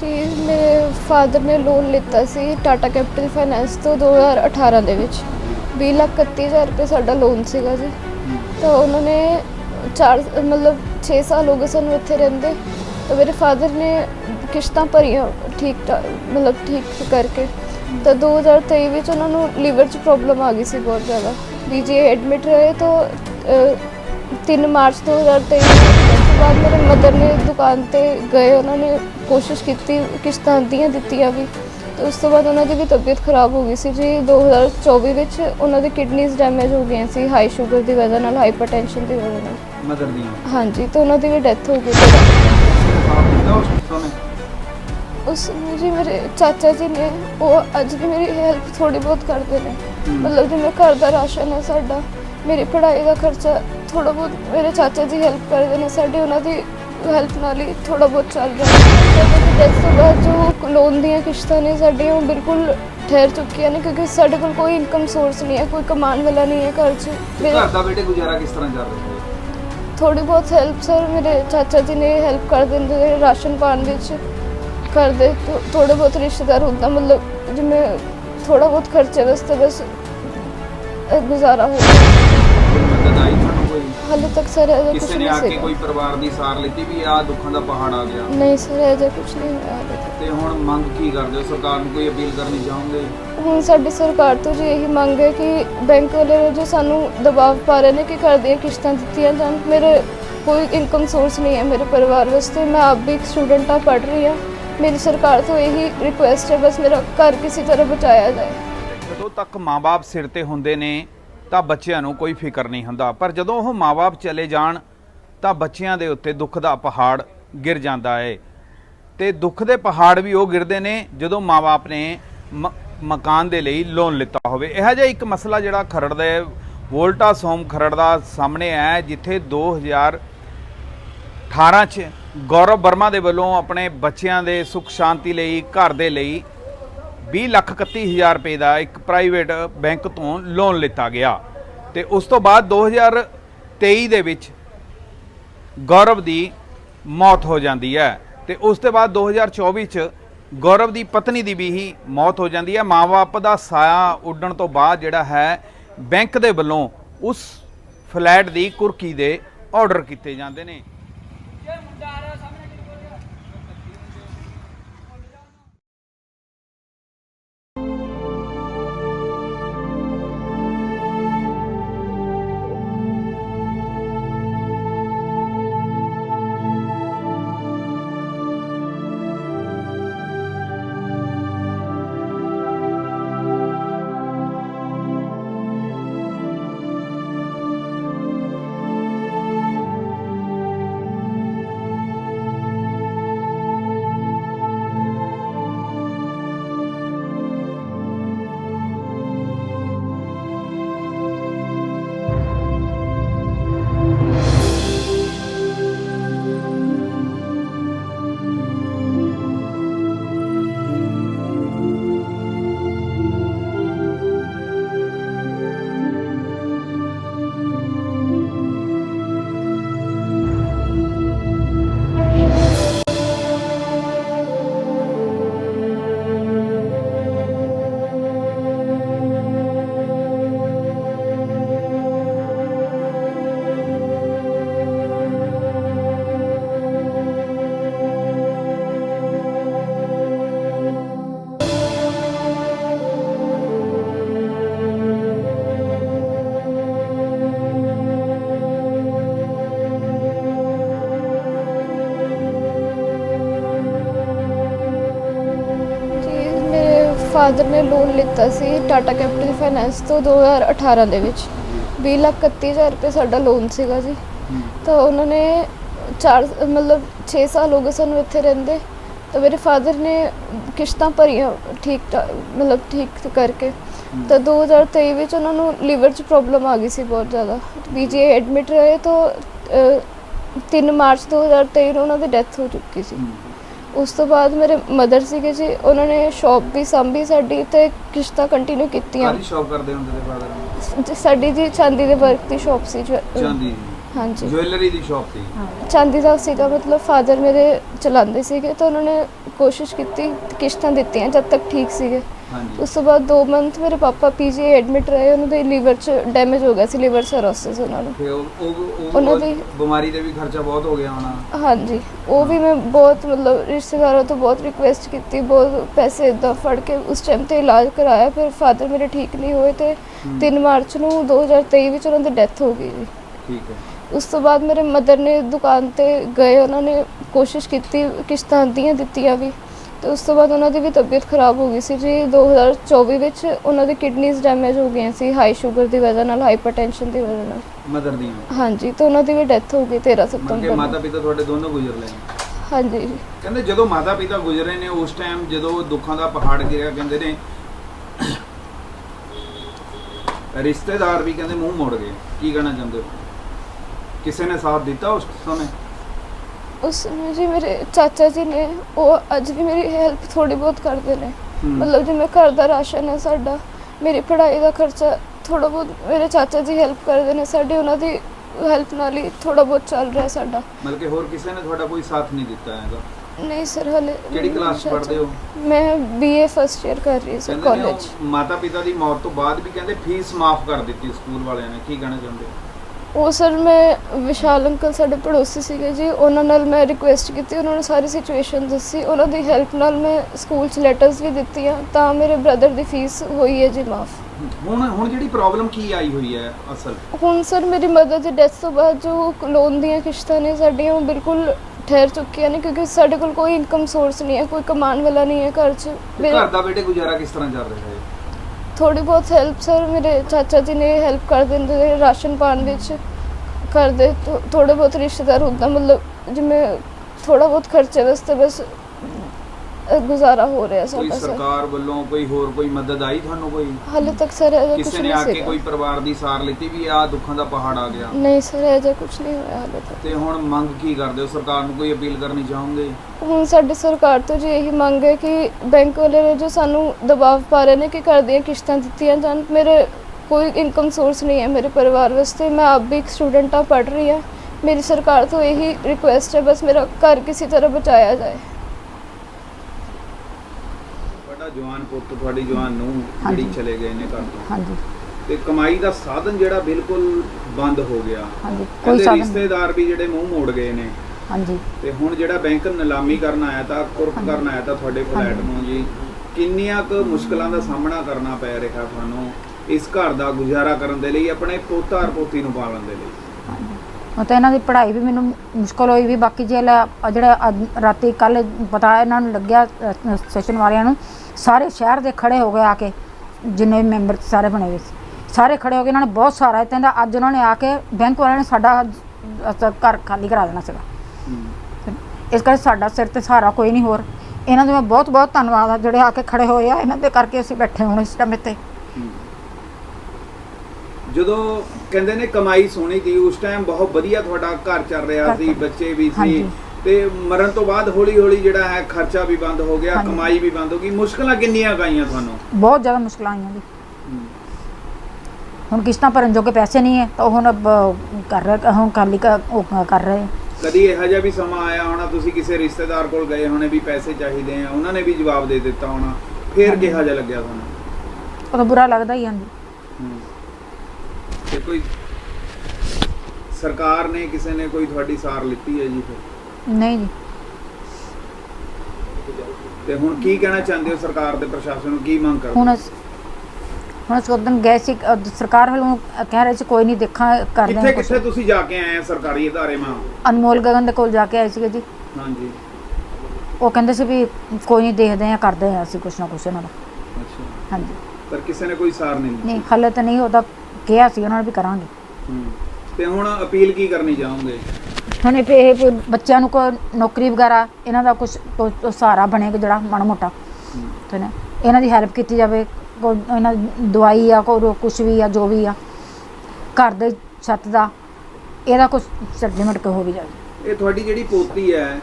ਜੀ ਮੇਰੇ ਫਾਦਰ ਨੇ ਲੋਨ ਲਿੱਤਾ ਸੀ ਟਾਟਾ ਕੈਪੀਟਲ ਫਾਈਨੈਂਸ ਤੋਂ 2018 ਦੇ ਵਿੱਚ। 20 ਲੱਖ ਇਕੱਤੀ ਹਜ਼ਾਰ ਰੁਪਏ ਸਾਡਾ ਲੋਨ ਸੀਗਾ ਜੀ। ਤਾਂ ਉਹਨਾਂ ਨੇ ਚਾਰ, ਮਤਲਬ 6 ਸਾਲ ਹੋ ਗਏ ਸਾਨੂੰ ਇੱਥੇ ਰਹਿੰਦੇ। ਤਾਂ ਮੇਰੇ ਫਾਦਰ ਨੇ ਕਿਸ਼ਤਾਂ ਭਰੀਆਂ ਠੀਕ ਠਾ- ਮਤਲਬ ਠੀਕ ਕਰਕੇ। ਤਾਂ 2023 ਵਿੱਚ ਉਹਨਾਂ ਨੂੰ ਲੀਵਰ 'ਚ ਪ੍ਰੋਬਲਮ ਆ ਗਈ ਸੀ ਬਹੁਤ ਜ਼ਿਆਦਾ। ਵੀ ਪੀਜੀਆਈ ਐਡਮਿਟ ਰਹੇ ਤਾਂ 3 ਮਾਰਚ 2023 ਨੂੰ ਉਸ ਤੋਂ ਬਾਅਦ ਮੇਰੇ ਮਦਰ ਨੇ ਦੁਕਾਨ ਤੇ ਗਏ ਉਹਨਾਂ ਨੇ ਕੋਸ਼ਿਸ਼ ਕੀਤੀ ਕਿਸ਼ਤਾਂ ਦੀਆਂ ਦਿੱਤੀਆਂ ਵੀ। ਤੇ ਉਸ ਤੋਂ ਬਾਅਦ ਉਹਨਾਂ ਦੀ ਵੀ ਤਬੀਅਤ ਖਰਾਬ ਹੋ ਗਈ ਸੀ ਜੀ। 2024 ਵਿੱਚ ਉਹਨਾਂ ਦੀ ਕਿਡਨੀਜ਼ ਡੈਮੇਜ ਹੋ ਗਈਆਂ ਸੀ ਹਾਈ ਸ਼ੂਗਰ ਦੀ ਵਜ੍ਹਾ ਨਾਲ ਹਾਈਪਰਟੈਂਸ਼ਨ ਦੀ ਵਜ੍ਹਾ ਨਾਲ। ਮਦਰ ਦੀ ਹਾਂਜੀ ਤਾਂ ਉਹਨਾਂ ਦੀ ਵੀ ਡੈਥ ਹੋ ਗਈ। ਸੀ ਉਸ ਉਸ ਨੂੰ ਜੀ ਮੇਰੇ ਚਾਚਾ ਜੀ ਨੇ ਉਹ ਅੱਜ ਵੀ ਮੇਰੀ ਹੈਲਪ ਥੋੜੀ ਬਹੁਤ ਕਰਦੇ ਨੇ। ਮਤਲਬ ਜਿਵੇਂ ਘਰ ਦਾ ਰਾਸ਼ਨ ਹੈ ਸਾਡਾ ਮੇਰੀ ਪੜ੍ਹਾਈ ਦਾ ਖਰਚਾ ਥੋੜਾ ਬਹੁਤ ਮੇਰੇ ਚਾਚਾ ਜੀ ਹੈਲਪ ਕਰਦੇ ਨੇ ਸਾਡੇ ਉਹਨਾਂ ਦੀ ਹੈਲਪ ਨਾਲ ਹੀ ਥੋੜਾ ਬਹੁਤ ਚੱਲ ਰਿਹਾ। ਹੈ ਤੇ ਡੈਥ ਤੋਂ ਬਾਅਦ ਜੋ ਲੋਨ ਦੀਆਂ ਕਿਸ਼ਤਾਂ ਨੇ ਸਾਡੀਆਂ ਉਹ ਬਿਲਕੁਲ ਠਹਿਰ ਚੁੱਕੀਆਂ ਨੇ ਕਿਉਂਕਿ ਸਾਡੇ ਕੋਲ ਕੋਈ ਇਨਕਮ ਸੋਰਸ ਨਹੀਂ ਹੈ ਕੋਈ ਕਮਾਉਣ ਵਾਲਾ ਨਹੀਂ ਹੈ ਘਰ 'ਚ। ਮੇਰੇ ਘਰ ਦਾ ਬੇਟੇ ਗੁਜ਼ਾਰਾ ਕਿਸ ਤਰ੍ਹਾਂ ਚੱਲ ਰਿਹਾ ਹੈ ਥੋੜੀ ਬਹੁਤ ਹੈਲਪ ਸਰ ਮੇਰੇ ਚਾਚਾ ਜੀ ਨੇ ਹੈਲਪ ਕਰ ਦਿੰਦੇ ਨੇ ਰਾਸ਼ਨ ਪਾਣ ਵਿੱਚ ਕਰਦੇ ਥੋੜੇ ਬਹੁਤ ਰਿਸ਼ਤੇਦਾਰ ਹੁੰਦਾ ਮਤਲਬ ਜਿਵੇਂ ਥੋੜਾ ਬਹੁਤ ਖਰਚੇ ਵਾਸਤੇ ਬਸ ਗੁਜ਼ਾਰਾ ਹੋ ਜਾਂਦਾ। ਹਾਲੇ ਤੱਕ ਸਰ ਇਹਦਾ ਕੁਝ ਕਿਸੇ ਨੇ ਨਹੀਂ ਆ ਕੇ ਸੀਗਾ। ਕੋਈ ਪਰਿਵਾਰ ਦੀ ਸਾਰ ਲਿੱਤੀ ਵੀ ਆ ਦੁੱਖਾਂ ਦਾ ਪਹਾੜ ਆ ਗਿਆ? ਨਹੀਂ ਸਰ ਇਹਦਾ ਕੁਝ ਨਹੀਂ ਹੋਇਆ ਹਾਲੇ ਤੱਕ। ਤੇ ਹੁਣ ਮੰਗ ਕੀ ਕਰਦੇ ਹੋ? ਸਰਕਾਰ ਨੂੰ ਕੋਈ ਅਪੀਲ ਕਰਨੀ ਚਾਹੋਗੇ? ਹੁਣ ਸਾਡੀ ਸਰਕਾਰ ਤੋਂ ਜੀ ਇਹੀ ਮੰਗ ਹੈ ਕਿ ਬੈਂਕ ਵਾਲੇ ਜੋ ਸਾਨੂੰ ਦਬਾਅ ਪਾ ਰਹੇ ਨੇ ਕਿ ਘਰ ਦੀਆਂ ਕਿਸ਼ਤਾਂ ਦਿੱਤੀਆਂ ਜਾਣ ਮੇਰੇ ਕੋਈ ਇਨਕਮ ਸੋਰਸ ਨਹੀਂ ਹੈ ਮੇਰੇ ਪਰਿਵਾਰ ਵਾਸਤੇ। ਮੈਂ ਆਪ ਵੀ ਇੱਕ ਸਟੂਡੈਂਟ ਆ ਪੜ੍ਹ ਰਹੀ ਹਾਂ। ਮੇਰੀ ਸਰਕਾਰ ਤੋਂ ਇਹੀ ਰਿਕੁਐਸਟ ਹੈ ਬਸ ਮੇਰਾ ਘਰ ਕਿਸੇ ਤਰ੍ਹਾਂ ਬਚਾਇਆ ਜਾਏ। ਜਦੋਂ ਤੱਕ ਮਾਪੇ ਸਿਰ ਤੇ ਹੁੰਦੇ ਨੇ ਤਾਂ ਬੱਚਿਆਂ ਨੂੰ ਕੋਈ ਫਿਕਰ ਨਹੀਂ ਹੁੰਦਾ। ਪਰ ਜਦੋਂ ਉਹ ਮਾਪੇ ਚਲੇ ਜਾਣ ਤਾਂ ਬੱਚਿਆਂ ਦੇ ਉੱਤੇ ਦੁੱਖ ਦਾ ਪਹਾੜ ਗਿਰ ਜਾਂਦਾ ਹੈ ਤੇ ਦੁੱਖ ਦੇ ਪਹਾੜ ਵੀ ਉਹ ਗਿਰਦੇ ਨੇ ਜਦੋਂ ਮਾਪੇ ਨੇ ਮਕਾਨ ਦੇ ਲਈ ਲੋਨ ਲਿੱਤਾ ਹੋਵੇ। ਇਹੋ ਜਿਹਾ ਇੱਕ ਮਸਲਾ ਜਿਹੜਾ ਖਰੜ ਦੇ ਵੋਲਟਾ ਸੋਮ ਖਰੜ ਦਾ ਸਾਹਮਣੇ ਆਇਆ ਹੈ, ਜਿੱਥੇ 2018 ਚ ਗੌਰਵ ਵਰਮਾ ਦੇ ਵੱਲੋਂ ਆਪਣੇ ਬੱਚਿਆਂ ਦੇ ਸੁੱਖ ਸ਼ਾਂਤੀ ਲਈ ਘਰ ਦੇ ਲਈ 20 ਲੱਖ 31 ਹਜ਼ਾਰ ਰੁਪਏ ਦਾ ਇੱਕ ਪ੍ਰਾਈਵੇਟ ਬੈਂਕ ਤੋਂ ਲੋਨ ਲਿੱਤਾ ਗਿਆ। ਤੇ ਉਸ ਤੋਂ ਬਾਅਦ 2023 ਦੇ ਵਿੱਚ ਗੌਰਵ ਦੀ ਮੌਤ ਹੋ ਜਾਂਦੀ ਹੈ ਤੇ ਉਸ ਤੋਂ ਬਾਅਦ 2024 ਚ ਗੌਰਵ ਦੀ ਪਤਨੀ ਦੀ ਵੀ ਹੀ ਮੌਤ ਹੋ ਜਾਂਦੀ ਹੈ। ਮਾਂ-ਬਾਪ ਦਾ ਸਾਇਆ ਉੱਡਣ ਤੋਂ ਬਾਅਦ ਜਿਹੜਾ ਹੈ, ਬੈਂਕ ਦੇ ਵੱਲੋਂ ਉਸ ਫਲੈਟ ਦੀ ਕੁਰਕੀ ਦੇ ਆਰਡਰ ਕੀਤੇ ਜਾਂਦੇ ਨੇ। ਫਾਦਰ ਨੇ ਲੋਨ ਲਿੱਤਾ ਸੀ ਟਾਟਾ ਕੈਪੀਟਲ ਫਾਈਨੈਂਸ ਤੋਂ 2018 ਦੇ ਵਿੱਚ। 20 ਲੱਖ ਇਕੱਤੀ ਹਜ਼ਾਰ ਰੁਪਏ ਸਾਡਾ ਲੋਨ ਸੀਗਾ ਜੀ। ਤਾਂ ਉਹਨਾਂ ਨੇ ਚਾਰ ਮਤਲਬ 6 ਸਾਲ ਹੋ ਗਏ ਸਾਨੂੰ ਇੱਥੇ ਰਹਿੰਦੇ। ਤਾਂ ਮੇਰੇ ਫਾਦਰ ਨੇ ਕਿਸ਼ਤਾਂ ਭਰੀਆਂ ਠੀਕ ਠਾ- ਮਤਲਬ ਠੀਕ ਕਰਕੇ। ਤਾਂ 2023 ਵਿੱਚ ਉਹਨਾਂ ਨੂੰ ਲੀਵਰ 'ਚ ਪ੍ਰੋਬਲਮ ਆ ਗਈ ਸੀ ਬਹੁਤ ਜ਼ਿਆਦਾ। ਪੀਜੀਆਈ ਐਡਮਿਟ ਰਹੇ ਤਾਂ ਅ, 3 ਮਾਰਚ 2023 ਨੂੰ ਉਹਨਾਂ ਦੀ ਡੈਥ ਹੋ ਚੁੱਕੀ ਸੀ। ਉਸ ਤੋਂ ਬਾਅਦ ਮੇਰੇ ਮਦਰ ਸੀਗੇ ਜੀ ਉਹਨਾਂ ਨੇ ਸ਼ਾਪ ਵੀ ਸੰਭੀ ਸਾਡੀ ਤੇ ਕਿਸ਼ਤਾਂ ਕੰਟੀਨਿਊ ਕੀਤੀਆਂ। ਕਾਹਦੀ ਸ਼ੌਪ ਕਰਦੇ ਹੁੰਦੇ ਤੇ ਫਾਦਰ ਜ- ਸਾਡੀ ਜੀ ਚਾਂਦੀ ਦੇ ਵਰਕ ਦੀ ਸ਼ਾਪ ਸੀ ਜੋ- ਚਾਂਦੀ ਹਾਂਜੀ। ਜੁਐਲਰੀ ਦੀ ਸ਼ਾਪ ਸੀ। ਚਾਂਦੀ ਦਾ ਸੀਗਾ ਮਤਲਬ ਫਾਦਰ ਮੇਰੇ ਚਲਾਉਂਦੇ ਸੀਗੇ ਤਾਂ ਉਹਨਾਂ ਨੇ ਕੋਸ਼ਿਸ਼ ਕੀਤੀ ਕਿਸ਼ਤਾਂ ਦਿੱਤੀਆਂ ਜਦ ਤੱਕ ਠੀਕ ਸੀਗੇ। ਹਾਂਜੀ। ਉਸ ਤੋਂ ਬਾਅਦ 2 ਮੰਥ ਮੇਰੇ ਪਾਪਾ ਪੀਜੀ ਐਡਮਿਟ ਰਹੇ ਉਹਨਾਂ ਦੇ ਲੀਵਰ 'ਚ ਡੈਮੇਜ ਹੋ ਗਿਆ ਸੀ ਲੀਵਰ ਸਰੋਸਿਸ ਉਹਨਾਂ ਨੂੰ। ਫਿਰ ਉਹ ਉਹ- ਉਹ ਉਹਨਾਂ ਉਹ ਦੀ- ਬਿਮਾਰੀ ਦੇ ਵੀ ਖਰਚਾ ਬਹੁਤ ਹੋ ਗਿਆ ਹੋਣਾ। ਹਾਂਜੀ। ਉਹ ਵੀ ਮੈਂ ਬਹੁਤ ਮਤਲਬ ਰਿਸ਼ਤੇਦਾਰਾਂ ਤੋਂ ਬਹੁਤ ਰਿਕੁਐਸਟ ਕੀਤੀ ਬਹੁਤ ਪੈਸੇ ਇਦਾਂ ਫੜ ਕੇ ਉਸ ਟਾਈਮ ਤੇ ਇਲਾਜ ਕਰਾਇਆ ਫਿਰ ਫਾਦਰ ਮੇਰੇ ਠੀਕ ਨਹੀਂ ਹੋਏ ਤੇ 3 ਮਾਰਚ ਨੂੰ 2023 ਵਿੱਚ ਉਹਨਾਂ ਦੀ ਡੈਥ ਹੋ ਗਈ ਜੀ। ਠੀਕ ਹੈ। ਉਸ ਤੋਂ ਬਾਅਦ ਮੇਰੇ ਮਦਰ ਨੇ ਦੁਕਾਨ ਤੇ ਗਏ ਉਹਨਾਂ ਨੇ ਕੋਸ਼ਿਸ਼ ਕੀਤੀ ਕਿਸ਼ਤਾਂ ਦੀਆਂ ਦਿੱਤੀਆਂ ਵੀ। ਤੇ ਉਸ ਤੋਂ ਬਾਅਦ ਉਹਨਾਂ ਦੀ ਵੀ ਤਬੀਅਤ ਖਰਾਬ ਹੋ ਗਈ ਸੀ ਜੀ। 2024 ਵਿੱਚ ਉਹਨਾਂ ਦੀ ਕਿਡਨੀਜ਼ ਡੈਮੇਜ ਹੋ ਗਈਆਂ ਸੀ ਹਾਈ ਸ਼ੂਗਰ ਦੀ ਵਜ੍ਹਾ ਨਾਲ ਹਾਈਪਰਟੈਂਸ਼ਨ ਦੀ ਵਜ੍ਹਾ ਨਾਲ। ਮਦਰ ਦੀਆਂ? ਹਾਂਜੀ ਤੇ ਉਹਨਾਂ ਦੀ ਵੀ ਡੈਥ ਹੋ ਗਈ 13 ਮਤਲਬ ਕਿ ਸਤੰਬਰ ਮਾਤਾ ਨੂੰ ਪਿਤਾ ਤੁਹਾਡੇ ਦੋਨੋਂ ਗੁਜ਼ਰ ਲਏ? ਹਾਂਜੀ ਕਹਿੰਦੇ ਜਦੋਂ ਮਾਤਾ ਪਿਤਾ ਗੁਜ਼ਰੇ ਨੇ ਉਸ ਟਾਈਮ ਜਦੋਂ ਦੁੱਖਾਂ ਦਾ ਪਹਾੜ ਗਿਰਿਆ ਕਹਿੰਦੇ ਨੇ ਰਿਸ਼ਤੇਦਾਰ ਵੀ ਕਹਿੰਦੇ ਮੂੰਹ ਮੋੜ ਗਏ। ਕੀ ਕਹਿਣਾ ਚਾਹੁੰਦੇ ਹੋ? ਕਿਸੇ ਨੇ ਸਾਥ ਦਿੱਤਾ ਉਸ ਸਮੇਂ? ਉਸ ਸਮੇਂ ਜੀ ਮੇਰੇ ਚਾਚਾ ਜੀ ਨੇ ਉਹ ਅੱਜ ਵੀ ਮੇਰੀ ਹੈਲਪ ਥੋੜੀ ਬਹੁਤ ਕਰਦੇ ਨੇ। ਹਮ, ਮਤਲਬ ਜਿਵੇਂ ਘਰ ਦਾ ਰਾਸ਼ਨ ਹੈ ਸਾਡਾ ਮੇਰੀ ਪੜ੍ਹਾਈ ਦਾ ਖਰਚਾ ਥੋੜਾ ਬਹੁਤ ਮੇਰੇ ਚਾਚਾ ਜੀ ਹੈਲਪ ਕਰਦੇ ਨੇ ਸਾਡੇ ਉਹਨਾਂ ਦੀ ਹੈਲਪ ਨਾਲ ਹੀ ਥੋੜਾ ਬਹੁਤ ਚੱਲ ਰਿਹਾ ਸਾਡਾ। ਮਤਲਬ ਕਿ ਹੋਰ ਕਿਸੇ ਨੇ ਤੁਹਾਡਾ ਕੋਈ ਸਾਥ ਨਹੀਂ ਦਿੱਤਾ ਹੈਗਾ? ਨਹੀਂ ਸਰ ਹਲੇ ਕਿਹੜੀ ਕਲਾਸ 'ਚ ਪੜ੍ਹਦੇ ਹੋ? ਮੈਂ ਬੀਏ ਫਸਟ ਇਅਰ ਕਰ ਰਹੀ ਕਹਿੰਦੇ ਨੇ ਕਾਲਜ ਮਾਤਾ ਪਿਤਾ ਦੀ ਮੌਤ ਤੋਂ ਬਾਅਦ ਵੀ ਕਹਿੰਦੇ ਫੀਸ ਮਾਫ ਕਰ ਦਿੱਤੀ ਸਕੂਲ ਵਾਲਿਆਂ ਨੇ ਕੀ ਕਹਿਣਾ ਚਾਹੁੰਦੇ ਹੋ? ਉਹ ਸਰ ਮੈਂ ਵਿਸ਼ਾਲ ਅੰਕਲ ਸਾਡੇ ਪੜੋਸੀ ਸੀਗੇ ਜੀ ਉਹਨਾਂ ਨਾਲ ਮੈਂ ਰਿਕੁਐਸਟ ਕੀਤੀ ਉਹਨਾਂ ਨੇ ਸਾਰੀ ਸਿਚੁਏਸ਼ਨ ਦੱਸੀ ਉਹਨਾਂ ਦੀ ਹੈਲਪ ਨਾਲ ਮੈਂ ਸਕੂਲ 'ਚ ਲੈਟਰਸ ਵੀ ਦਿੱਤੀਆਂ ਤਾਂ ਮੇਰੇ ਬ੍ਰਦਰ ਦੀ ਫੀਸ ਹੋਈ ਹੈ ਜੀ ਮਾਫ। ਹੁਣ ਹੁਣ ਜਿਹੜੀ ਪ੍ਰੋਬਲਮ ਕੀ ਆਈ ਹੋਈ ਹੈ ਅਸਲ? ਹੁਣ ਸਰ ਮੇਰੀ ਮਦਰ ਦੀ ਡੈਥ ਤੋਂ ਬਾਅਦ ਜੋ ਲੋਨ ਦੀਆਂ ਕਿਸ਼ਤਾਂ ਨੇ ਸਾਡੀਆਂ ਉਹ ਬਿਲਕੁਲ ਠਹਿਰ ਚੁੱਕੀਆਂ ਨੇ ਕਿਉਂਕਿ ਸਾਡੇ ਕੋਲ ਕੋਈ ਇਨਕਮ ਸੋਰਸ ਨਹੀਂ ਹੈ ਕੋਈ ਕਮਾਉਣ ਵਾਲਾ ਨਹੀਂ ਹੈ ਘਰ 'ਚ। ਤੇ ਮੇਰੇ ਘਰ ਦਾ ਬੇਟੇ ਗੁਜ਼ਾਰਾ ਕਿਸ ਤਰ੍ਹਾਂ ਚੱਲ ਰਿਹਾ ਹੈ? ਥੋੜੀ ਬਹੁਤ ਹੈਲਪ ਸਰ ਮੇਰੇ ਚਾਚਾ ਜੀ ਨੇ ਹੈਲਪ ਕਰ ਦਿੰਦੇ ਨੇ, ਰਾਸ਼ਨ ਪਾਣ ਵਿੱਚ ਕਰਦੇ ਥੋੜੇ ਬਹੁਤ ਰਿਸ਼ਤੇਦਾਰ ਹੁੰਦਾ, ਮਤਲਬ ਜਿਵੇਂ ਥੋੜਾ ਬਹੁਤ ਖਰਚੇ ਵਾਸਤੇ ਬਸ ਅ, ਗੁਜ਼ਾਰਾ ਹੋ ਰਿਹਾ ਕੋਈ ਸਾਡਾ ਸਰ। ਸਰਕਾਰ ਵੱਲੋਂ ਕੋਈ ਹੋਰ ਕੋਈ ਮਦਦ ਆਈ ਤੁਹਾਨੂੰ ਕੋਈ? ਹਾਲੇ ਤੱਕ ਸਰ ਇਹਦਾ ਕੁਝ ਕਿਸੇ ਨੇ ਨਹੀਂ ਆ ਕੇ ਸੀਗਾ। ਕੋਈ ਪਰਿਵਾਰ ਦੀ ਸਾਰ ਲਿੱਤੀ ਵੀ ਆ ਦੁੱਖਾਂ ਦਾ ਪਹਾੜ ਆ ਗਿਆ? ਨਹੀਂ ਸਰ ਇਹਦਾ ਕੁਝ ਨਹੀਂ ਹੋਇਆ ਹਾਲੇ ਤੱਕ। ਤੇ ਹੁਣ ਮੰਗ ਕੀ ਕਰਦੇ ਹੋ? ਸਰਕਾਰ ਨੂੰ ਕੋਈ ਅਪੀਲ ਕਰਨੀ ਚਾਹੋਗੇ? ਹੁਣ ਸਾਡੀ ਸਰਕਾਰ ਤੋਂ ਜੀ ਇਹੀ ਮੰਗ ਹੈ ਕਿ ਬੈਂਕ ਵਾਲੇ ਨੇ ਜੋ ਸਾਨੂੰ ਦਬਾਅ ਪਾ ਰਹੇ ਨੇ ਕਿ ਘਰ ਦੀਆਂ ਕਿਸ਼ਤਾਂ ਦਿੱਤੀਆਂ ਜਾਣ ਮੇਰੇ ਕੋਈ ਇਨਕਮ ਸੋਰਸ ਨਹੀਂ ਹੈ ਮੇਰੇ ਪਰਿਵਾਰ ਵਾਸਤੇ ਮੈਂ ਆਪ ਵੀ ਇੱਕ ਸਟੂਡੈਂਟ ਆ ਪੜ੍ਹ ਰਹੀ ਹਾਂ। ਮੇਰੀ ਸਰਕਾਰ ਤੋਂ ਇਹੀ ਰਿਕੁਐਸਟ ਹੈ ਬਸ ਮੇਰਾ ਘਰ ਕਿਸੇ ਤਰ੍ਹਾਂ ਬਚਾਇਆ ਜਾਏ ਤੁਹਾਡਾ ਜਵਾਨ ਪੁੱਤ ਤੁਹਾਡੀ ਜਵਾਨ ਨੂੰ ਹਾਂਜੀ। ਜਿਹੜੀ ਚਲੇ ਗਏ ਨੇ ਘਰ ਤੋਂ। ਹਾਂਜੀ। ਤੇ ਕਮਾਈ ਦਾ ਸਾਧਨ ਜਿਹੜਾ ਬਿਲਕੁਲ ਬੰਦ ਹੋ ਗਿਆ। ਹਾਂਜੀ ਕੋਈ ਕਹਿੰਦੇ ਸਾਧਨ ਰਿਸ਼ਤੇਦਾਰ ਵੀ ਜਿਹੜੇ ਮੂੰਹ ਮੋੜ ਗਏ ਨੇ। ਹਾਂਜੀ। ਤੇ ਹੁਣ ਜਿਹੜਾ ਬੈਂਕ ਨਿਲਾਮੀ ਕਰਨ ਆਇਆ ਤਾਂ ਕੁਰਕ ਹਾਂਜੀ। ਕਰਨ ਆਇਆ ਤਾਂ ਤੁਹਾਡੇ ਫਲੈਟ ਹਾਂਜੀ। ਨੂੰ ਜੀ। ਕਿੰਨੀਆਂ ਕੁ ਮੁਸ਼ਕਲਾਂ ਦਾ ਸਾਹਮਣਾ ਕਰਨਾ ਪੈ ਰਿਹਾ ਤੁਹਾਨੂੰ ਇਸ ਘਰ ਦਾ ਗੁਜ਼ਾਰਾ ਕਰਨ ਦੇ ਲਈ ਆਪਣੇ ਪੋਤਾ ਪੋਤੀ ਨੂੰ ਪਾਲਣ ਦੇ ਲਈ? ਉਹ ਤਾਂ ਇਹਨਾਂ ਦੀ ਪੜ੍ਹਾਈ ਵੀ ਮੈਨੂੰ ਮੁਸ਼ਕਲ ਹੋਈ ਵੀ ਬਾਕੀ ਜੇ ਲੈ ਆਹ ਜਿਹੜਾ ਅੱਜ ਰਾਤੀ ਕੱਲ ਪਤਾ ਇਹਨਾਂ ਨੂੰ ਲੱਗਿਆ ਸੈਸ਼ਨ ਵਾਲਿਆਂ ਨੂੰ ਸਾਰੇ ਸ਼ਹਿਰ ਦੇ ਖੜੇ ਹੋ ਗਏ ਆ ਕੇ ਜਿੰਨੇ ਵੀ ਮੈਂਬਰ ਸਾਰੇ ਬਣੇ ਹੋਏ ਸੀ। ਸਾਰੇ ਖੜੇ ਹੋ ਗਏ ਇਹਨਾਂ ਨੇ ਬਹੁਤ ਸਾਰਾ ਕਹਿੰਦਾ ਅੱਜ ਉਹਨਾਂ ਨੇ ਆ ਕੇ ਬੈਂਕ ਵਾਲਿਆਂ ਨੇ ਸਾਡਾ ਅਹ, ਘਰ ਖਾਲੀ ਕਰਾ ਦੇਣਾ ਸੀਗਾ। ਤੇ ਇਸ ਕਰਕੇ ਸਾਡਾ ਸਿਰ ਤੇ ਸਹਾਰਾ ਕੋਈ ਨਹੀਂ ਹੋਰ। ਇਹਨਾਂ ਦਾ ਮੈਂ ਬਹੁਤ ਬਹੁਤ ਧੰਨਵਾਦ ਆ ਜਿਹੜੇ ਆ ਕੇ ਖੜੇ ਹੋਏ ਆ ਇਹਨਾਂ ਦੇ ਕਰਕੇ ਅਸੀਂ ਬੈਠੇ ਹੁਣ ਇਸ ਟਾਈਮ ਇੱਥੇ ਜਦੋਂ ਕਹਿੰਦੇ ਨੇ ਕਮਾਈ ਸੋਹਣੀ ਸੀ ਉਸ ਟਾਈਮ ਬਹੁਤ ਵਧੀਆ ਤੁਹਾਡਾ ਘਰ ਚੱਲ ਰਿਹਾ ਸੀ ਬੱਚੇ ਵੀ ਸੀ ਹਾਂਜੀ। ਤੇ ਮਰਨ ਤੋਂ ਬਾਅਦ ਹੌਲੀ ਹੌਲੀ ਜਿਹੜਾ ਹੈ ਖਰਚਾ ਵੀ ਬੰਦ ਹੋ ਗਿਆ ਹਾਂਜੀ। ਕਮਾਈ ਵੀ ਬੰਦ ਹੋ ਗਈ। ਮੁਸ਼ਕਲਾਂ ਕਿੰਨੀਆਂ ਗਾਈਆਂ ਤੁਹਾਨੂੰ? ਬਹੁਤ ਜ਼ਿਆਦਾ ਮੁਸ਼ਕਲਾਂ ਆਈਆਂ ਜੀ। ਹੁਣ ਕਿਸ਼ਤਾਂ ਭਰਨ ਜੋਗੇ ਪੈਸੇ ਨਹੀਂ ਹੈ ਤਾਂ ਹੁਣ ਕਰ ਰਹੇ ਹੁਣ ਖਾਲੀ ਕ- ਉਹ ਕਰ ਰਹੇ। ਕਦੀ ਇਹੋ ਜਿਹਾ ਵੀ ਸਮਾਂ ਆਇਆ ਹੋਣਾ ਤੁਸੀਂ ਕਿਸੇ ਰਿਸ਼ਤੇਦਾਰ ਕੋਲ ਗਏ ਹੋਣੇ ਵੀ ਪੈਸੇ ਚਾਹੀਦੇ ਆ ਉਹਨਾਂ ਨੇ ਵੀ ਜਵਾਬ ਦੇ ਦਿੱਤਾ ਹੋਣਾ ਫੇਰ। ਕਿਹਾ ਜਿਹਾ ਲੱਗਿਆ ਤੁਹਾਨੂੰ? ਉਹ ਤਾਂ ਬੁਰਾ ਲੱਗਦਾ ਹੀ ਹਾਂਜੀ ਤੇ ਕੋਈ ਸਰਕਾਰ ਨੇ ਕਿਸੇ ਨੇ ਕੋਈ ਤੁਹਾਡੀ ਸਾਰ ਲਿੱਤੀ ਹੈ ਜੀ ਫਿਰ? ਨਹੀਂ ਜੀ। ਤੇ ਹੁਣ ਕੀ ਕਹਿਣਾ ਚਾਹੁੰਦੇ ਹੋ ਸਰਕਾਰ ਦੇ ਪ੍ਰਸ਼ਾਸਨ ਨੂੰ? ਕੀ ਮੰਗ ਕਰਦੇ ਹੁਣ ਅਸ- ਹੁਣ ਅਸੀਂ ਉਦੋਂ ਗਏ ਸੀ ਅਹ ਸਰਕਾਰ ਵੱਲੋਂ ਕਹਿ ਰਹੇ ਸੀ ਕੋਈ ਨਹੀਂ ਦੇਖਾਂ ਕਰਦੇ ਕਿੱਥੇ ਹਾਂ ਕਿੱਥੇ ਤੁਸੀਂ ਜਾ ਕੇ ਆਏ ਆ ਸਰਕਾਰੀ ਅਦਾਰੇ ਮਾਂ? ਅਨਮੋਲ ਗਗਨ ਦੇ ਕੋਲ ਜਾ ਕੇ ਆਏ ਸੀਗੇ ਜੀ। ਹਾਂਜੀ। ਉਹ ਕਹਿੰਦੇ ਸੀ ਵੀ ਕੋਈ ਨਹੀਂ ਦੇਖਦੇ ਆ ਕਰਦੇ ਆ ਅਸੀਂ ਕੁਛ ਨਾ ਕੁਛ ਇਹਨਾਂ ਦਾ। ਅੱਛਾ। ਹਾਂਜੀ। ਪਰ ਕਿਸੇ ਨੇ ਕੋਈ ਸਾਰ ਨਹੀਂ ਦਿੱਤੀ? ਨਹੀਂ ਹਾਲੇ ਤਾਂ ਨਹੀਂ ਉਹਦਾ ਕਿਹਾ ਸੀ ਉਹਨਾਂ ਨੇ ਵੀ ਕਰਾਂਗੇ। ਹੂੰ। ਤੇ ਹੁਣ ਅਪੀਲ ਕੀ ਕਰਨੀ ਚਾਹੋਗੇ? ਹੁਣ ਇਹ ਇਹ ਬੱਚਿਆਂ ਨੂੰ ਕੋਈ ਨੌਕਰੀ ਵਗੈਰਾ ਇਹਨਾਂ ਦਾ ਕੁਝ ਸਹਾਰਾ ਬਣੇਗਾ ਜਿਹੜਾ ਮਾੜਾ ਮੋਟਾ। ਤੇ ਨਾ ਇਹਨਾਂ ਦੀ ਹੈਲਪ ਕੀਤੀ ਜਾਵੇ ਕੋਈ ਇਹਨਾਂ ਦੀ ਦਵਾਈ ਆ ਕੋਈ ਕੁਝ ਵੀ ਆ ਜੋ ਵੀ ਆ। ਘਰ ਦੇ ਛੱਤ ਦਾ ਇਹਦਾ ਕੁਝ ਸਰਟੀਫਿਕੇਟ ਕੋ ਹੋ ਵੀ ਜਾਵੇ। ਇਹ ਤੁਹਾਡੀ ਜਿਹੜੀ ਪੋਤੀ ਹੈ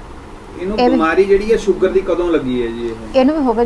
ਇਹਨੂੰ ਇਹ ਵੀ- ਬਿਮਾਰੀ ਜਿਹੜੀ ਹੈ ਸ਼ੂਗਰ ਦੀ ਕਦੋਂ ਲੱਗੀ ਹੈ ਜੀ ਇਹ? ਇਹਨੂੰ ਵੀ ਹੋ ਗਏ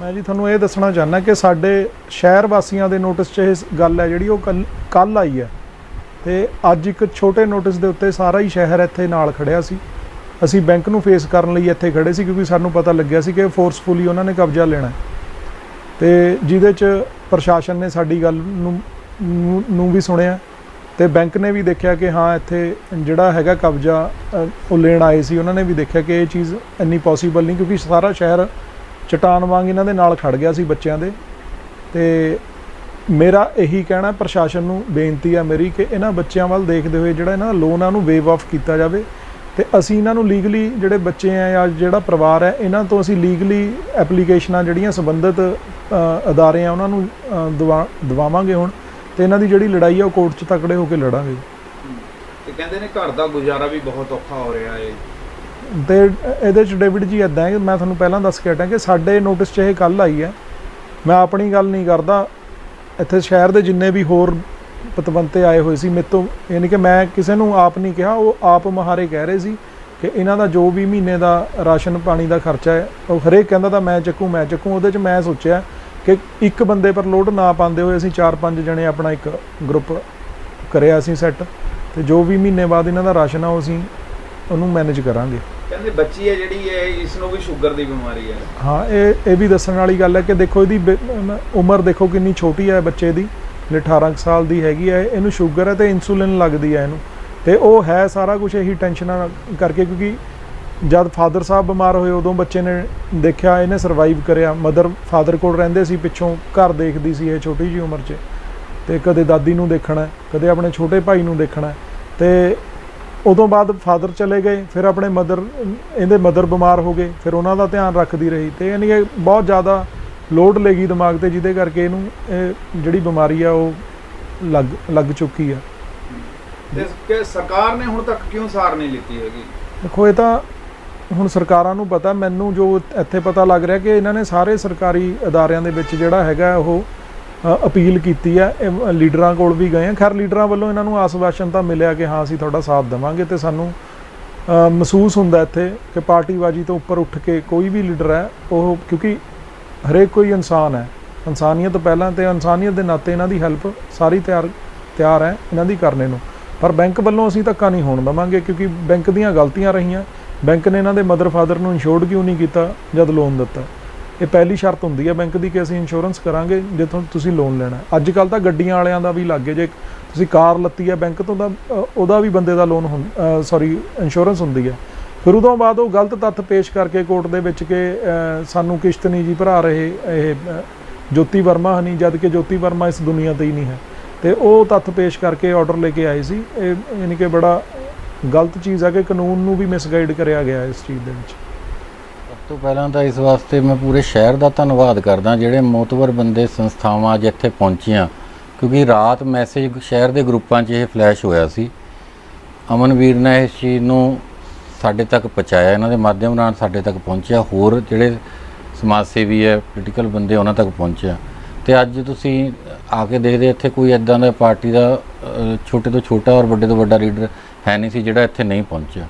ਮੈਂ ਜੀ ਤੁਹਾਨੂੰ ਇਹ ਦੱਸਣਾ ਚਾਹੁੰਦਾ ਕਿ ਸਾਡੇ ਸ਼ਹਿਰ ਵਾਸੀਆਂ ਦੇ ਨੋਟਿਸ 'ਚ ਇਹ ਗੱਲ ਹੈ ਜਿਹੜੀ, ਉਹ ਕੱਲ ਆਈ ਹੈ। ਤੇ ਅੱਜ ਇੱਕ ਛੋਟੇ ਨੋਟਿਸ ਦੇ ਉੱਤੇ ਸਾਰਾ ਹੀ ਸ਼ਹਿਰ ਇੱਥੇ ਨਾਲ ਖੜਿਆ ਸੀ। ਅਸੀਂ ਬੈਂਕ ਨੂੰ ਫੇਸ ਕਰਨ ਲਈ ਇੱਥੇ ਖੜੇ ਸੀ ਕਿਉਂਕਿ ਸਾਨੂੰ ਪਤਾ ਲੱਗਿਆ ਸੀ ਕਿ ਫੋਰਸਫੁਲੀ ਉਹਨਾਂ ਨੇ ਕਬਜ਼ਾ ਲੈਣਾ ਹੈ। ਤੇ ਜਿਹਦੇ 'ਚ ਪ੍ਰਸ਼ਾਸਨ ਨੇ ਸਾਡੀ ਗੱਲ ਨੂੰ, ਨੂੰ- ਵੀ ਸੁਣਿਆ ਤੇ ਬੈਂਕ ਨੇ ਵੀ ਦੇਖਿਆ ਕਿ ਹਾਂ, ਇੱਥੇ ਜਿਹੜਾ ਹੈਗਾ ਕਬਜ਼ਾ ਉਹ ਲੈਣ ਆਏ ਸੀ। ਉਹਨਾਂ ਨੇ ਵੀ ਦੇਖਿਆ ਕਿ ਇਹ ਚੀਜ਼ ਇੰਨੀ ਪੋਸੀਬਲ ਨਹੀਂ ਕਿਉਂਕਿ ਸਾਰਾ ਸ਼ਹਿਰ ਚਟਾਨ ਵਾਂਗ ਇਹਨਾਂ ਦੇ ਨਾਲ ਖੜ ਗਿਆ ਸੀ ਬੱਚਿਆਂ ਦੇ। ਤੇ ਮੇਰਾ ਇਹੀ ਕਹਿਣਾ, ਪ੍ਰਸ਼ਾਸਨ ਨੂੰ ਬੇਨਤੀ ਆ ਮੇਰੀ ਕਿ ਇਹਨਾਂ ਬੱਚਿਆਂ ਵੱਲ ਦੇਖਦੇ ਹੋਏ ਜਿਹੜਾ ਇਹਨਾਂ ਦਾ ਲੋਨ ਆ ਵੇਵ ਆਫ ਕੀਤਾ ਜਾਵੇ। ਤੇ ਅਸੀਂ ਇਹਨਾਂ ਨੂੰ ਲੀਗਲੀ ਜਿਹੜੇ ਬੱਚੇ ਆ ਜਾਂ ਜਿਹੜਾ ਪਰਿਵਾਰ ਹੈ ਇਹਨਾਂ ਤੋਂ ਅਸੀਂ ਲੀਗਲੀ ਐਪਲੀਕੇਸ਼ਨਾਂ ਜਿਹੜੀਆਂ ਸੰਬੰਧਿਤ ਅਦਾਰੇ ਆ, ਉਹਨਾਂ ਨੂੰ ਦਵਾ, ਦਵਾਵਾਂਗੇ ਹੁਣ। ਤੇ ਇਹਨਾਂ ਦੀ ਜਿਹੜੀ ਲੜਾਈ ਆ, ਉਹ ਕੋਰਟ 'ਚ ਤਕੜੇ ਹੋ ਕੇ ਲੜਾਂਗੇ। ਤੇ ਕਹਿੰਦੇ ਨੇ ਘਰ ਦਾ ਗੁਜ਼ਾਰਾ ਵੀ ਬਹੁਤ ਔਖਾ ਹੋ ਰਿਹਾ ਹੈ ਤੇ ਇਹਦੇ ਚ ਡੇਵਿਡ ਜੀ ਇਦਾਂ ਹੈ ਮੈਂ ਤੁਹਾਨੂੰ ਪਹਿਲਾਂ ਦੱਸ ਕੇ ਹਟਾਂ ਕਿ ਸਾਡੇ ਨੋਟਿਸ 'ਚ ਇਹ ਕੱਲ ਆਈ ਹੈ। ਮੈਂ ਆਪਣੀ ਗੱਲ ਨਹੀਂ ਕਰਦਾ। ਇੱਥੇ ਸ਼ਹਿਰ ਦੇ ਜਿੰਨੇ ਵੀ ਹੋਰ ਪਤਵੰਤੇ ਆਏ ਹੋਏ ਸੀ, ਮੇਰੇ ਯਾਨੀ ਕਿ ਮੈਂ ਕਿਸੇ ਨੂੰ ਆਪ ਨਹੀਂ ਕਿਹਾ, ਉਹ ਆਪ ਮਹਾਰੇ ਕਹਿ ਰਹੇ ਸੀ ਕਿ ਇਹਨਾਂ ਦਾ ਜੋ ਵੀ ਮਹੀਨੇ ਦਾ ਰਾਸ਼ਨ ਪਾਣੀ ਦਾ ਖਰਚਾ ਹੈ, ਉਹ ਹਰੇਕ ਕਹਿੰਦਾ ਤਾਂ ਮੈਂ ਚੱਕੂ ਮੈਂ ਚੱਕੂ। ਉਹਦੇ 'ਚ ਮੈਂ ਸੋਚਿਆ ਕਿ ਇੱਕ ਬੰਦੇ ਪਰ ਲੋਡ ਨਾ ਪਾਉਂਦੇ ਹੋਏ ਅਸੀਂ 4-5 ਜਣੇ ਆਪਣਾ ਇੱਕ ਗਰੁੱਪ ਕਰਿਆ ਅਸੀਂ ਸੈੱਟ ਤੇ ਜੋ ਵੀ ਮਹੀਨੇ ਬਾਅਦ ਇਹਨਾਂ ਦਾ ਰਾਸ਼ਨ ਆ, ਉਹ ਅਸੀਂ ਉਹਨੂੰ ਮੈਨੇਜ ਕਰਾਂਗੇ। ਕਹਿੰਦੇ ਬੱਚੀ ਹੈ ਜਿਹੜੀ ਹੈ ਇਸ ਨੂੰ ਵੀ ਸ਼ੂਗਰ ਦੀ ਬਿਮਾਰੀ ਹੈ। ਹਾਂ ਇਹ ਇਹ ਵੀ ਦੱਸਣ ਵਾਲੀ ਗੱਲ ਹੈ ਕਿ ਦੇਖੋ ਇਹਦੀ ਬਿ- ਅਮ ਉਮਰ ਦੇਖੋ ਕਿੰਨੀ ਛੋਟੀ ਹੈ ਬੱਚੇ ਦੀ। ਹਲੇ 18 ਕੁ ਸਾਲ ਦੀ ਹੈਗੀ ਹੈ ਇਹਨੂੰ ਸ਼ੂਗਰ ਹੈ ਤੇ ਇਨਸੂਲਿਨ ਲੱਗਦੀ ਹੈ ਇਹਨੂੰ। ਤੇ ਉਹ ਹੈ ਸਾਰਾ ਕੁਝ ਇਹੀ ਟੈਨਸ਼ਨਾਂ ਕਰਕੇ ਕਿਉਂਕਿ ਜਦ ਫਾਦਰ ਸਾਹਿਬ ਬਿਮਾਰ ਹੋਏ ਉਦੋਂ ਬੱਚੇ ਨੇ ਦੇਖਿਆ ਇਹਨੇ ਸਰਵਾਈਵ ਕਰਿਆ। ਮਦਰ ਫਾਦਰ ਕੋਲ ਰਹਿੰਦੇ ਸੀ ਪਿੱਛੋਂ ਘਰ ਦੇਖਦੀ ਸੀ ਇਹ ਛੋਟੀ ਜੀ ਉਮਰ 'ਚ। ਤੇ ਕਦੇ ਦਾਦੀ ਨੂੰ ਦੇਖਣਾ ਹੈ, ਕਦੇ ਆਪਣੇ ਛੋਟੇ ਭਾਈ ਨੂੰ ਦੇਖਣਾ ਹੈ। ਤੇ ਉਦੋਂ ਬਾਅਦ ਫਾਦਰ ਚਲੇ ਗਏ ਫਿਰ ਆਪਣੇ ਮਦਰ ਇਹਦੇ ਮਦਰ ਬਿਮਾਰ ਹੋ ਗਏ ਫਿਰ ਉਹਨਾਂ ਦਾ ਧਿਆਨ ਰੱਖਦੀ ਰਹੀ ਤੇ ਯਾਨੀ ਕਿ ਬਹੁਤ ਜ਼ਿਆਦਾ ਲੋਡ ਲੈਗੀ ਦਿਮਾਗ ਤੇ ਜਿਹਦੇ ਕਰਕੇ ਇਹਨੂੰ ਇਹ ਜਿਹੜੀ ਬਿਮਾਰੀ ਆ ਉਹ ਲੱਗ ਲੱਗ ਚੁੱਕੀ ਆ। ਤੇ ਕਿ ਸਰਕਾਰ ਨੇ ਹੁਣ ਤੱਕ ਕਿਉਂ ਸਾਰ ਨਹੀਂ ਲਿੱਤੀ ਹੈਗੀ? ਦੇਖੋ ਇਹ ਤਾਂ ਹੁਣ ਸਰਕਾਰਾਂ ਨੂੰ ਪਤਾ ਮੈਨੂੰ ਜੋ ਇੱਥੇ ਪਤਾ ਲੱਗ ਰਿਹਾ ਕਿ ਇਹਨਾਂ ਨੇ ਸਾਰੇ ਸਰਕਾਰੀ ਅਦਾਰਿਆਂ ਦੇ ਵਿੱਚ ਜਿਹੜਾ ਹੈਗਾ ਉਹ ਅਪੀਲ ਕੀਤੀ ਹੈ ਇਹ ਲੀਡਰਾਂ ਕੋਲ ਵੀ ਗਏ ਆ। ਖੈਰ, ਲੀਡਰਾਂ ਵੱਲੋਂ ਇਹਨਾਂ ਨੂੰ ਆਸਵਾਸ਼ਨ ਤਾਂ ਮਿਲਿਆ ਕਿ ਹਾਂ, ਅਸੀਂ ਤੁਹਾਡਾ ਸਾਥ ਦੇਵਾਂਗੇ ਤੇ ਸਾਨੂੰ ਮਹਿਸੂਸ ਹੁੰਦਾ ਇੱਥੇ ਕਿ ਪਾਰਟੀਬਾਜੀ ਤੋਂ ਉੱਪਰ ਉੱਠ ਕੇ ਕੋਈ ਵੀ ਲੀਡਰ ਹੈ, ਉਹ ਕਿਉਂਕਿ ਹਰੇਕ ਕੋਈ ਇਨਸਾਨ ਹੈ। ਇਨਸਾਨੀਅਤ ਪਹਿਲਾਂ ਤੇ ਇਨਸਾਨੀਅਤ ਦੇ ਨਾਤੇ ਇਹਨਾਂ ਦੀ ਹੈਲਪ ਸਾਰੀ ਤਿਆਰ ਤਿਆਰ ਹੈ ਇਹਨਾਂ ਦੀ ਕਰਨੇ ਨੂੰ। ਪਰ ਬੈਂਕ ਵੱਲੋਂ ਅਸੀਂ ਧੱਕਾ ਨਹੀਂ ਹੋਣ ਦੇਵਾਂਗੇ ਕਿਉਂਕਿ ਬੈਂਕ ਦੀਆਂ ਗਲਤੀਆਂ ਰਹੀਆਂ। ਬੈਂਕ ਨੇ ਇਹਨਾਂ ਦੇ ਮਦਰ ਫਾਦਰ ਨੂੰ ਇੰਸ਼ੋਰਡ ਕਿਉਂ ਨਹੀਂ ਕੀਤਾ, ਜਦ ਲੋਨ ਦਿੱਤਾ। ਇਹ ਪਹਿਲੀ ਸ਼ਰਤ ਹੁੰਦੀ ਹੈ ਬੈਂਕ ਦੀ ਕਿ ਅਸੀਂ ਇੰਸ਼ੋਰੈਂਸ ਕਰਾਂਗੇ ਜੇ ਤੁਹਾਨੂੰ ਤੁਸੀਂ ਲੋਨ ਲੈਣਾ। ਅੱਜ ਕੱਲ ਤਾਂ ਗੱਡੀਆਂ ਵਾਲਿਆਂ ਦਾ ਵੀ ਲੱਗੇ ਜੇ ਤੁਸੀਂ ਕਾਰ ਲੱਤੀ ਹੈ ਬੈਂਕ ਤੋਂ, ਤਾਂ ਉਹਦਾ ਵੀ ਬੰਦੇ ਦਾ ਲੋਨ ਸੌਰੀ ਇੰਸ਼ੋਰੈਂਸ ਹੁੰਦੀ ਹੈ। ਫਿਰ ਉਦੋਂ ਬਾਅਦ ਉਹ ਗਲਤ ਤੱਥ ਪੇਸ਼ ਕਰਕੇ ਕੋਰਟ ਦੇ ਵਿੱਚ ਕਿ ਸਾਨੂੰ ਕਿਸ਼ਤ ਨਹੀਂ ਜੀ ਭਰਾ ਰਹੇ, ਇਹ ਜੋਤੀ ਵਰਮਾ ਹਨੀ ਜਦ ਕਿ ਜੋਤੀ ਵਰਮਾ ਇਸ ਦੁਨੀਆ ਤੇ ਹੀ ਨਹੀਂ ਹੈ। ਤੇ ਉਹ ਤੱਥ ਪੇਸ਼ ਕਰਕੇ ਆਰਡਰ ਲੈ ਕੇ ਆਏ ਸੀ। ਇਹ, ਯਾਨੀ ਕਿ ਬੜਾ ਗਲਤ ਚੀਜ਼ ਹੈ ਕਿ ਕਾਨੂੰਨ ਨੂੰ ਵੀ ਮਿਸਗਾਈਡ ਕਰਿਆ ਗਿਆ ਇਸ ਚੀਜ਼ ਦੇ ਵਿੱਚ। ਤੋਂ ਪਹਿਲਾਂ ਤਾਂ ਇਸ ਵਾਸਤੇ ਮੈਂ ਪੂਰੇ ਸ਼ਹਿਰ ਦਾ ਧੰਨਵਾਦ ਕਰਦਾ ਜਿਹੜੇ ਮੋਤਵਰ ਬੰਦੇ ਸੰਸਥਾਵਾਂ ਅੱਜ ਇੱਥੇ ਪਹੁੰਚੀਆਂ। ਕਿਉਂਕਿ ਰਾਤ ਮੈਸੇਜ ਸ਼ਹਿਰ ਦੇ ਗਰੁੱਪਾਂ 'ਚ ਇਹ ਫਲੈਸ਼ ਹੋਇਆ ਸੀ। ਅਮਨਵੀਰ ਨੇ ਇਸ ਚੀਜ਼ ਨੂੰ ਸਾਡੇ ਤੱਕ ਪਹੁੰਚਾਇਆ ਇਹਨਾਂ ਦੇ ਮਾਧਿਅਮ ਨਾਲ ਸਾਡੇ ਤੱਕ ਪਹੁੰਚਿਆ। ਹੋਰ ਜਿਹੜੇ ਸਮਾਜ ਸੇਵੀ ਹੈ ਪੋਲੀਟੀਕਲ ਬੰਦੇ ਉਹਨਾਂ ਤੱਕ ਪਹੁੰਚਿਆ। ਤੇ ਅੱਜ ਤੁਸੀਂ ਆ ਕੇ ਦੇਖਦੇ ਇੱਥੇ ਕੋਈ ਐਦਾਂ ਦਾ ਪਾਰਟੀ ਦਾ ਛੋਟੇ ਤੋਂ ਛੋਟਾ ਔਰ ਵੱਡੇ ਤੋਂ ਵੱਡਾ ਲੀਡਰ ਹੈ ਨਹੀਂ ਸੀ ਜਿਹੜਾ ਇੱਥੇ ਨਹੀਂ ਪਹੁੰਚਿਆ।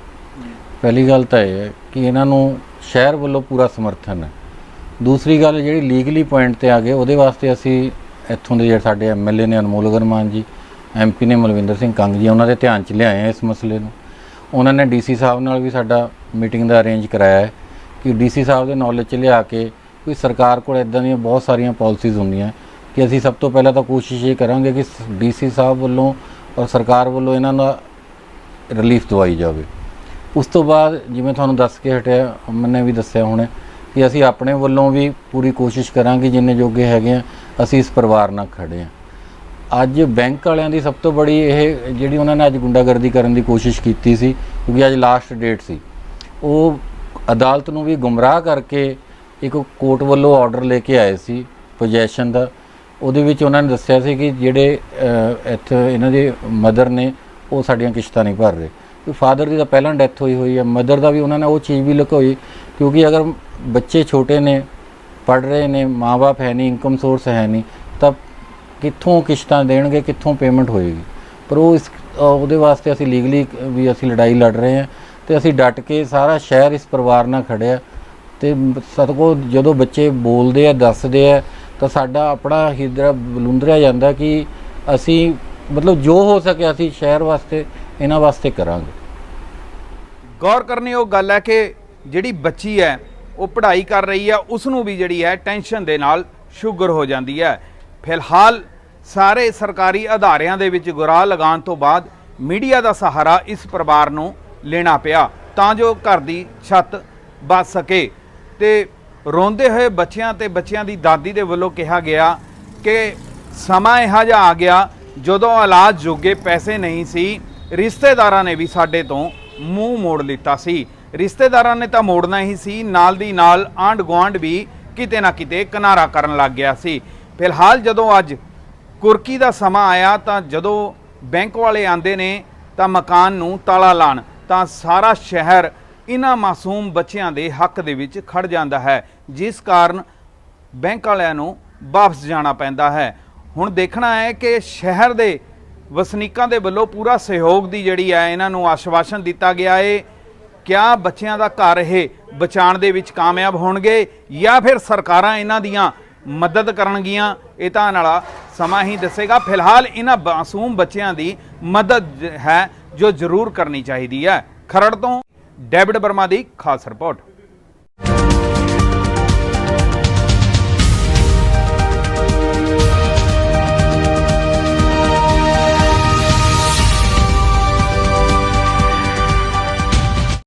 ਪਹਿਲੀ ਗੱਲ ਤਾਂ ਇਹ ਹੈ ਕਿ ਇਹਨਾਂ ਨੂੰ ਸ਼ਹਿਰ ਵੱਲੋਂ ਪੂਰਾ ਸਮਰਥਨ ਹੈ। ਦੂਸਰੀ ਗੱਲ, ਜਿਹੜੀ ਲੀਗਲੀ ਪੁਆਇੰਟ ਤੇ ਆ ਗਏ, ਉਹਦੇ ਵਾਸਤੇ ਅਸੀਂ ਇੱਥੋਂ ਦੇ ਜਿਹੜੇ ਸਾਡੇ ਐਮਐਲਏ ਨੇ ਅਨਮੋਲ ਅਗਰਮਾਨ ਜੀ ਐਮਪੀ ਨੇ ਮਲਵਿੰਦਰ ਸਿੰਘ ਕੰਗ ਜੀ, ਉਹਨਾਂ ਦੇ ਧਿਆਨ 'ਚ ਲਿਆਏ ਆ ਇਸ ਮਸਲੇ ਨੂੰ। ਉਹਨਾਂ ਨੇ ਡੀਸੀ ਸਾਹਿਬ ਨਾਲ ਵੀ ਸਾਡਾ ਮੀਟਿੰਗ ਦਾ ਅਰੇਂਜ ਕਰਾਇਆ ਹੈ ਕਿ ਡੀਸੀ ਸਾਹਿਬ ਦੇ ਨੌਲੇਜ 'ਚ ਲਿਆ ਕੇ ਕੋਈ ਸਰਕਾਰ ਕੋਲ ਇਦਾਂ ਦੀਆਂ ਬਹੁਤ ਸਾਰੀਆਂ ਪਾਲਿਸੀਜ਼ ਹੁੰਦੀਆਂ ਕਿ ਅਸੀਂ ਸਭ ਤੋਂ ਪਹਿਲਾਂ ਤਾਂ ਕੋਸ਼ਿਸ਼ ਇਹ ਕਰਾਂਗੇ ਕਿ ਡੀਸੀ ਸਾਹਿਬ ਵੱਲੋਂ ਔਰ ਸਰਕਾਰ ਵੱਲੋਂ ਇਹਨਾਂ ਦਾ ਰਿਲੀਫ ਦਵਾਈ ਜਾਵੇ। ਉਸ ਤੋਂ ਬਾਅਦ ਜਿਵੇਂ ਤੁਹਾਨੂੰ ਦੱਸ ਕੇ ਹਟਿਆ ਅਮਨ ਨੇ ਵੀ ਦੱਸਿਆ ਹੁਣੇ ਕਿ ਅਸੀਂ ਆਪਣੇ ਵੱਲੋਂ ਵੀ ਪੂਰੀ ਕੋਸ਼ਿਸ਼ ਕਰਾਂਗੇ ਜਿੰਨੇ ਜੋਗੇ ਹੈਗੇ ਆ, ਅਸੀਂ ਇਸ ਪਰਿਵਾਰ ਨਾਲ ਖੜੇ ਆ। ਅੱਜ ਬੈਂਕ ਵਾਲਿਆਂ ਦੀ ਸਭ ਤੋਂ ਬੜੀ ਇਹ ਜਿਹੜੀ ਉਹਨਾਂ ਨੇ ਅੱਜ ਗੁੰਡਾਗਰਦੀ ਕਰਨ ਦੀ ਕੋਸ਼ਿਸ਼ ਕੀਤੀ ਸੀ, ਕਿਉਂਕਿ ਅੱਜ ਲਾਸਟ ਡੇਟ ਸੀ, ਉਹ ਅਦਾਲਤ ਨੂੰ ਵੀ ਗੁੰਮਰਾਹ ਕਰਕੇ ਇੱਕ ਕੋਰਟ ਵੱਲੋਂ ਆਰਡਰ ਲੈ ਕੇ ਆਏ ਸੀ ਪੋਜੈਸ਼ਨ ਦਾ। ਉਹਦੇ ਵਿੱਚ ਉਹਨਾਂ ਨੇ ਦੱਸਿਆ ਸੀ ਕਿ ਜਿਹੜੇ ਇੱਥੇ ਇਹਨਾਂ ਦੇ ਮਦਰ ਨੇ, ਉਹ ਸਾਡੀਆਂ ਕਿਸ਼ਤਾਂ ਨਹੀਂ ਭਰ ਰਹੇ ਕਿ ਫਾਦਰ ਦੀ ਤਾਂ ਪਹਿਲਾਂ ਡੈਥ ਹੋਈ ਹੋਈ ਹੈ, ਮਦਰ ਦਾ ਵੀ ਉਹਨਾਂ ਨੇ ਉਹ ਚੀਜ਼ ਵੀ ਲੁਕੋਈ, ਕਿਉਂਕਿ ਅਗਰ ਬੱਚੇ ਛੋਟੇ ਨੇ ਪੜ ਰਹੇ ਨੇ ਮਾਪੇ ਹੈ ਨਹੀਂ ਇਨਕਮ ਸੋਰਸ ਹੈ ਨਹੀਂ, ਤਾਂ ਕਿੱਥੋਂ ਕਿਸ਼ਤਾਂ ਦੇਣਗੇ, ਕਿੱਥੋਂ ਪੇਮੈਂਟ ਹੋਏਗੀ? ਪਰ ਉਹ ਇਸ ਉਹਦੇ ਵਾਸਤੇ ਅਸੀਂ ਲੀਗਲੀ ਵੀ ਅਸੀਂ ਲੜਾਈ ਲੜ ਰਹੇ ਹਾਂ ਤੇ ਅਸੀਂ ਡਟ ਕੇ ਸਾਰਾ ਸ਼ਹਿਰ ਇਸ ਪਰਿਵਾਰ ਨਾਲ ਖੜਿਆ ਤੇ ਸਤਕੋ ਜਦੋਂ ਬੱਚੇ ਬੋਲਦੇ ਆ, ਦੱਸਦੇ ਆ, ਤਾਂ ਸਾਡਾ ਆਪਣਾ ਹਿਰਦਾ ਬਲੁੰਦਰਿਆ ਜਾਂਦਾ ਕਿ ਅਸੀਂ, ਮਤਲਬ ਜੋ ਹੋ ਸਕਿਆ ਅਸੀਂ ਸ਼ਹਿਰ ਵਾਸਤੇ ਇਹਨਾਂ ਵਾਸਤੇ ਕਰਾਂਗੇ। ਗੌਰ ਕਰਨੀ ਉਹ ਗੱਲ ਹੈ ਕਿ ਜਿਹੜੀ ਬੱਚੀ ਹੈ, ਉਹ ਪੜ੍ਹਾਈ ਕਰ ਰਹੀ ਹੈ ਉਸ ਨੂੰ ਵੀ ਜਿਹੜੀ ਹੈ ਟੈਨਸ਼ਨ ਦੇ ਨਾਲ ਸ਼ੂਗਰ ਹੋ ਜਾਂਦੀ ਹੈ। ਫਿਲਹਾਲ ਸਾਰੇ ਸਰਕਾਰੀ ਅਦਾਰਿਆਂ ਦੇ ਵਿੱਚ ਗੁਰਾਹ ਲਗਾਉਣ ਤੋਂ ਬਾਅਦ ਮੀਡੀਆ ਦਾ ਸਹਾਰਾ ਇਸ ਪਰਿਵਾਰ ਨੂੰ ਲੈਣਾ ਪਿਆ, ਤਾਂ ਜੋ ਘਰ ਦੀ ਛੱਤ ਬਚ ਸਕੇ। ਤੇ ਰੋਂਦੇ ਹੋਏ ਬੱਚਿਆਂ ਤੇ ਬੱਚਿਆਂ ਦੀ ਦਾਦੀ ਦੇ ਵੱਲੋਂ ਕਿਹਾ ਗਿਆ ਕਿ ਸਮਾਂ ਇਹੋ ਜਿਹਾ ਆ ਗਿਆ, ਜਦੋਂ ਇਲਾਜ ਜੋਗੇ ਪੈਸੇ ਨਹੀਂ ਸੀ ਰਿਸ਼ਤੇਦਾਰਾਂ ਨੇ ਵੀ ਸਾਡੇ ਤੋਂ ਮੂੰਹ ਮੋੜ ਲਿੱਤਾ ਸੀ। ਰਿਸ਼ਤੇਦਾਰਾਂ ਨੇ ਤਾਂ ਮੋੜਨਾ ਹੀ ਸੀ। ਨਾਲ ਦੀ ਨਾਲ ਆਂਢ ਗੁਆਂਢ ਵੀ ਕਿਤੇ ਨਾ ਕਿਤੇ ਕਿਨਾਰਾ ਕਰਨ ਲੱਗ ਗਿਆ ਸੀ। ਫਿਲਹਾਲ ਜਦੋਂ ਅੱਜ ਕੁਰਕੀ ਦਾ ਸਮਾਂ ਆਇਆ ਤਾਂ ਜਦੋਂ ਬੈਂਕ ਵਾਲੇ ਆਂਦੇ ਨੇ ਤਾਂ ਮਕਾਨ ਨੂੰ ਤਾਲਾ ਲਾਣ ਤਾਂ ਸਾਰਾ ਸ਼ਹਿਰ ਇਹਨਾਂ ਮਾਸੂਮ ਬੱਚਿਆਂ ਦੇ ਹੱਕ ਦੇ ਵਿੱਚ ਖੜ ਜਾਂਦਾ ਹੈ, ਜਿਸ ਕਾਰਨ ਬੈਂਕ ਵਾਲਿਆਂ ਨੂੰ ਵਾਪਸ ਜਾਣਾ ਪੈਂਦਾ ਹੈ। ਹੁਣ ਦੇਖਣਾ ਹੈ ਕਿ ਸ਼ਹਿਰ ਦੇ ਵਸਨੀਕਾਂ ਦੇ ਵੱਲੋਂ ਪੂਰਾ ਸਹਿਯੋਗ ਦੀ ਜਿਹੜੀ ਹੈ ਇਹਨਾਂ ਨੂੰ ਆਸ਼ਵਾਸਨ ਦਿੱਤਾ ਗਿਆ ਏ। ਕਿਆ ਬੱਚਿਆਂ ਦਾ ਘਰ ਇਹ ਬਚਾਉਣ ਦੇ ਵਿੱਚ ਕਾਮਯਾਬ ਹੋਣਗੇ ਜਾਂ ਫਿਰ ਸਰਕਾਰਾਂ ਇਹਨਾਂ ਦੀਆਂ ਮਦਦ ਕਰਨਗੀਆਂ, ਇਹ ਤਾਂ ਨਾਲਾ ਸਮਾਂ ਹੀ ਦੱਸੇਗਾ। ਫਿਲਹਾਲ ਇਹਨਾਂ ਮਾਸੂਮ ਬੱਚਿਆਂ ਦੀ ਮਦਦ ਹੈ ਜੋ ਜ਼ਰੂਰ ਕਰਨੀ ਚਾਹੀਦੀ ਹੈ। ਖਰੜ ਤੋਂ ਡੈਵਿਡ ਬਰਮਾ ਦੀ ਖਾਸ ਰਿਪੋਰਟ।